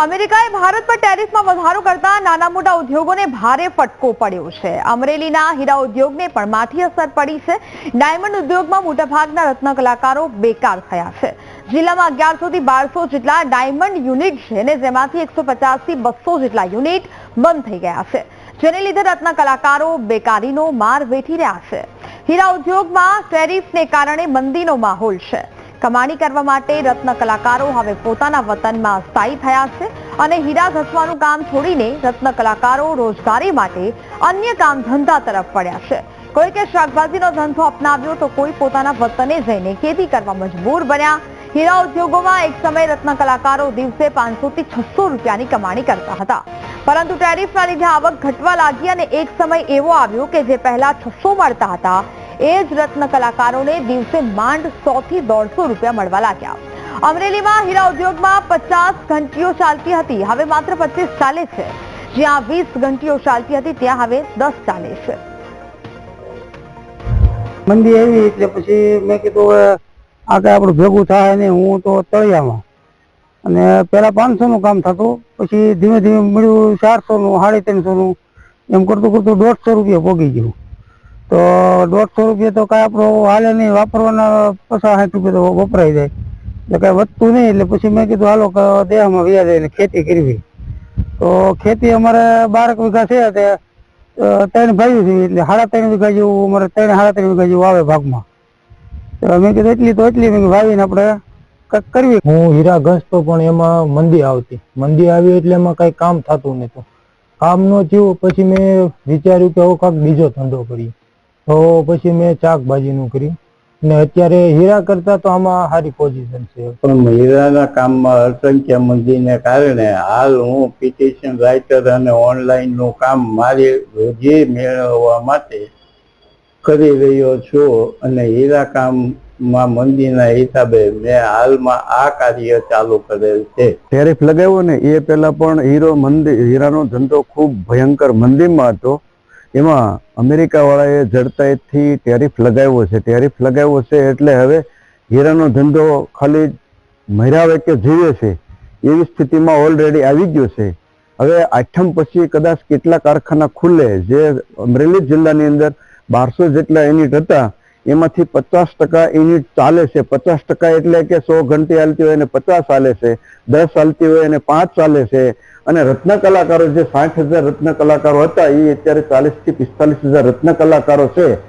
અમેરિકાએ ભારત પર ટેરિફમાં વધારો કરતા નાના મોટા ઉદ્યોગોને ભારે ફટકો પડ્યો છે. અમરેલીના હીરા ઉદ્યોગને પણ માઠી અસર પડી છે. ડાયમંડ ઉદ્યોગમાં મોટાભાગના રત્ન કલાકારો બેકાર થયા છે. જિલ્લામાં અગિયારસો થી બારસો જેટલા ડાયમંડ યુનિટ છે અને જેમાંથી એકસો થી બસો જેટલા યુનિટ બંધ થઈ ગયા છે. જેને લીધે રત્ન કલાકારો બેકારીનો માર વેઠી રહ્યા છે. હીરા ઉદ્યોગમાં ટેરિફને કારણે મંદીનો માહોલ છે. કમાણી કરવા માટે રત્ન કલાકારો હવે પોતાના વતનમાં સ્થાયી થયા છે અને હીરા ઘસવાનું કામ છોડીને રત્ન કલાકારો રોજગારી માટે અન્ય કામ ધંધા તરફ પડ્યા છે. કોઈ કે શાકભાજીનો ધંધો અપનાવ્યો તો કોઈ પોતાના વતને જઈને ખેતી કરવા મજબૂર બન્યા. હીરા ઉદ્યોગોમાં એક સમય રત્ન કલાકારો દિવસે પાંચસો થી છસો રૂપિયાની કમાણી કરતા હતા. પરંતુ ટેરિફના લીધે આવક ઘટવા લાગી અને એક સમય એવો આવ્યો કે જે પહેલા છસો મળતા હતા. એ જ રત્ન કલાકારોને દિવસે માંડ સો થી દોઢસો રૂપિયા મળવા લાગ્યા. અમરેલીમાં હીરા ઉદ્યોગમાં પચાસ ઘંટીઓ ચાલતી હતી. હવે માત્ર પચીસ ચાલે છે. જ્યાં વીસ ઘંટીઓ ચાલતી હતી, ત્યાં હવે દસ ચાલે છે. મંદી આવી એટલે પછી મેં કીધું હવે આ કઈ આપણું ભેગું થાય ને હું તો તળિયામાં. અને પેલા પાંચસો નું કામ થતું, પછી ધીમે ધીમે મળ્યું ચારસો નું સાડી ત્રણસો નું એમ કરતું કરતું દોઢસો રૂપિયા પોગી ગયું. તો દોઢસો રૂપિયા તો કાંઈ આપણો હાલે નહીં, વાપરવાના પચાસ સાઠ રૂપિયા તો વપરાઈ જાય. એટલે કાંઈ વધતું નહીં, એટલે પછી મેં કીધું, હાલો દેહમાં વ્યાજ ને ખેતી કરવી. તો ખેતી અમારે બારક વીઘા છે તે ત્રણ ભાઈઓ છે, એટલે સાડા ત્રણ વીઘા જેવું, અમારે ત્રણ સાડા ત્રણ વીઘા જેવું આવે ભાગમાં. તો મેં કીધું, એટલી તો એટલી. મેં વાવીને આપણે કંઈક કરવી. હું હીરા ઘસતો પણ એમાં મંદી આવતી. મંદી આવી એટલે એમાં કંઈ કામ થતું નતું કામ નો થયું, પછી મેં વિચાર્યું કે હું કાંઈક બીજો ધંધો કરીએ. તો પછી મેં શાકભાજીનું કર્યું. ને અત્યારે હીરા કરતા તો આમાં સારી પોઝિશન છે. પણ હીરાના કામમાં અસંખ્ય મંદીને કારણે હાલ હું પિટિશન રાઇટર અને ઓનલાઈનનું કામ મારી રોજી મેળવવા માટે કરી રહ્યો છું અને હીરા કામમાં મંદીના હિસાબે મેં હાલમાં આ કાર્ય ચાલુ કરેલ છે. ટેરિફ લગાવ્યો ને એ પહેલા પણ હીરો મંદી હીરાનો ધંધો ખૂબ ભયંકર મંદીમાં હતો. એમાં અમેરિકાવાળાએ વાળાએ ટેરિફ લગાવ્યો છે. ટેરિફ લગાવ્યો છે એટલે હવે હીરાનો ધંધો ખાલી મહેરાવે કે જીવે છે. એવી સ્થિતિમાં ઓલરેડી આવી ગયો છે. હવે આઠમ પછી કદાચ કેટલા કારખાના ખુલે, જે અમરેલી જિલ્લાની અંદર બારસો જેટલા યુનિટ હતા એમાંથી પચાસ ટકા યુનિટ ચાલે છે. પચાસ ટકા એટલે કે સો ઘંટી હાલતી હોય અને પચાસ ચાલે છે. દસ ચાલતી હોય અને પાંચ ચાલે છે. અને રત્ન કલાકારો જે સાઠ હજાર રત્ન કલાકારો હતા, એ અત્યારે ચાલીસથી પિસ્તાલીસ હજાર રત્ન કલાકારો છે.